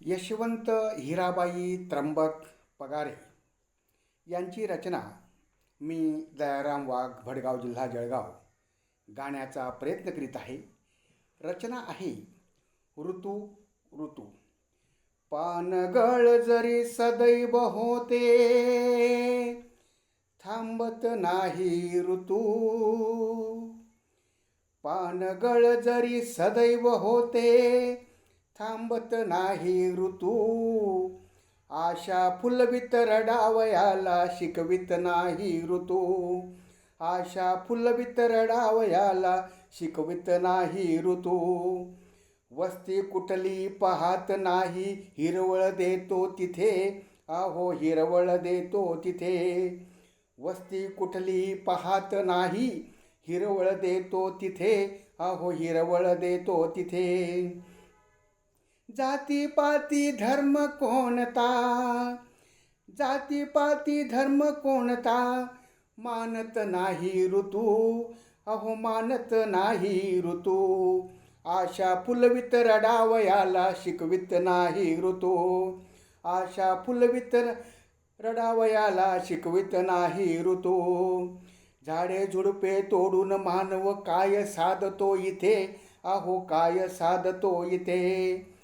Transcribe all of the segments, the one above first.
यशवंत हिराबाई त्र्यंबक पगारे यांची रचना मी दयाराम वाघ भडगाव जिल्हा जळगाव गाण्याचा प्रयत्न करीत आहे. रचना आहे ऋतू ऋतू. पानगळ जरी सदैव होते थांबत नाही ऋतू. पानगळ जरी सदैव होते थांबत नाही ऋतू. आशा फुलवित रडावयाला शिकवित नाही ऋतू. आशा फुलवित रडावयाला शिकवित नाही ऋतू. वस्ती कुठली पाहत नाही हिरवळ देतो तिथे. आहो हिरवळ देतो तिथे. वस्ती कुठली पाहत नाही हिरवळ देतो तिथे. आहो हिरवळ देतो तिथे. जातीपाती धर्म कोणता? जातीपाती धर्म कोणता? मानत नाही ऋतू अहो मानत नाही ऋतू. आशा फुलवित रडावयाला शिकवित नाही ऋतू. आशा फुलवित रडावयाला शिकवित नाही ऋतू. झाडे झुडपे तोडून मानव काय साधतो इथे? अहो काय साधतो इथे?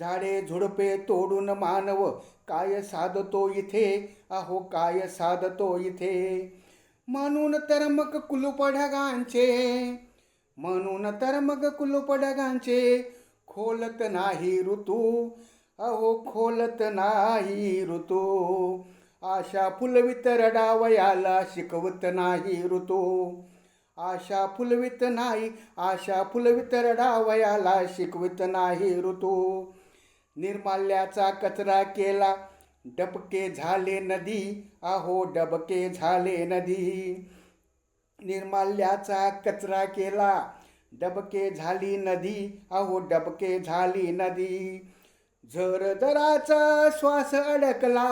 झाडे झुडपे तोडून मानव काय साधतो इथे? अहो काय साधतो इथे? म्हणून तर मग कुलुपढगांचे म्हणून तर मग कुलुपढगांचे खोलत नाही ऋतू. अहो खोलत नाही ऋतू. आशा फुलवित रडावयाला शिकवत नाही ऋतू. आशा फुलवित नाही आशा फुलवित रडावयाला शिकवित नाही ऋतू. निर्माल्याचा कचरा केला. डबके झाले नदी अहो डबके झाले नदी. निर्माल्याचा कचरा केला. डबके झाली नदी अहो डबके झाली नदी. जर श्वास अडकला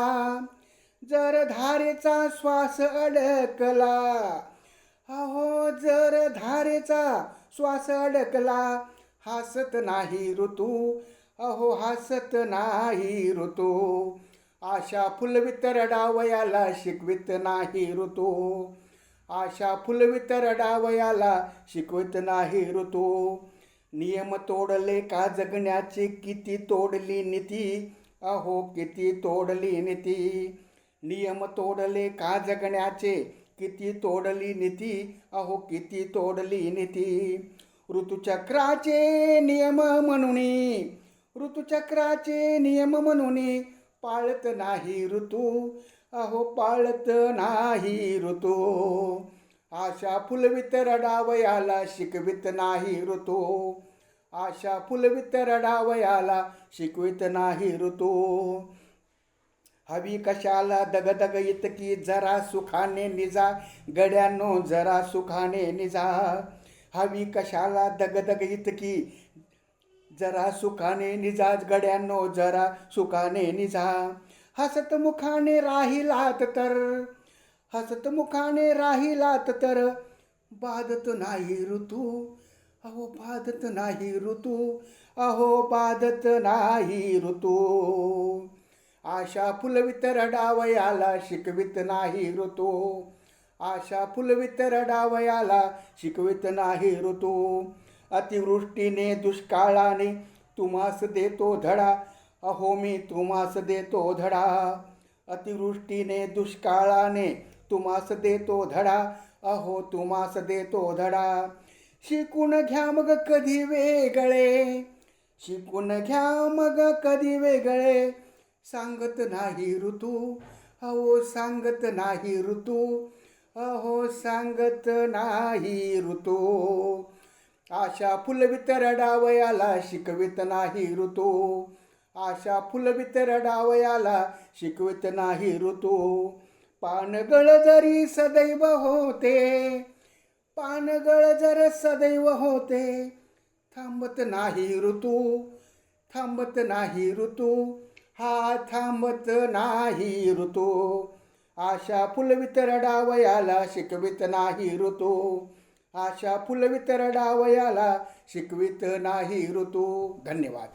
जर धारेचा श्वास अडकला अहो जर धारेचा श्वास अडकला हसत नाही ऋतू अहो हसत नाही ऋतू. आशा फुलवित रडावयाला शिकवित नाही ऋतू. आशा फुलवित रडावयाला शिकवित नाही ऋतू. नियम तोडले का जगण्याची किती तोडली नीती? अहो किती तोडली नीती. नियम तोडले का जगण्याचे किती तोडली नीती? अहो किती तोडली नीती. ऋतुचक्राचे नियम म्हणून ऋतुचक्राचे नियम म्हणून पाळत नाही ऋतू. अहो पाळत नाही ऋतू. आशा फुलवित रडावयाला शिकवित नाही ऋतू. आशा फुलवित रडावयाला शिकवित नाही ऋतू. हवी कशाला दगदग इतकी जरा सुखाने निजा. गड्यानो जरा सुखाने निजा. हवी कशाला दगदग इतकी जरा सुखाने निजाज गड्यांनो जरा सुखाने निजा. हसत मुखाने राहिलात तर हसत मुखाने राहिलात तर. बाधत नाही ऋतू अहो बाधत नाही ऋतू अहो बाधत नाही ऋतू. आशा फुलवित रडावयाला शिकवित नाही ऋतू आशा फुलवित रडावयाला शिकवित नाही ऋतू. अतिवृष्टीने दुष्काळाने तुम्हास देतो धडा. अहो मी तुम्हास देतो धडा. अतिवृष्टीने दुष्काळाने तुम्हास देतो धडा. अहो तुम्हास देतो धडा. शिकून घ्या मग कधी वेगळे. शिकून घ्या मग कधी वेगळे. सांगत नाही ऋतू. अहो सांगत नाही ऋतू. अहो सांगत नाही ऋतू. आशा फुलवित रडावयाला शिकवित नाही ऋतू. आशा फुलवित रडावयाला शिकवित नाही ऋतू. पानगळ जरी सदैव होते पानगळ जर सदैव होते थांबत नाही ऋतू थांबत नाही ऋतू हा थांबत नाही ऋतू. आशा फुलवित रडावयाला शिकवित नाही ऋतू. आशा फुलवित रडावयाला शिकवित नाही ऋतू. धन्यवाद.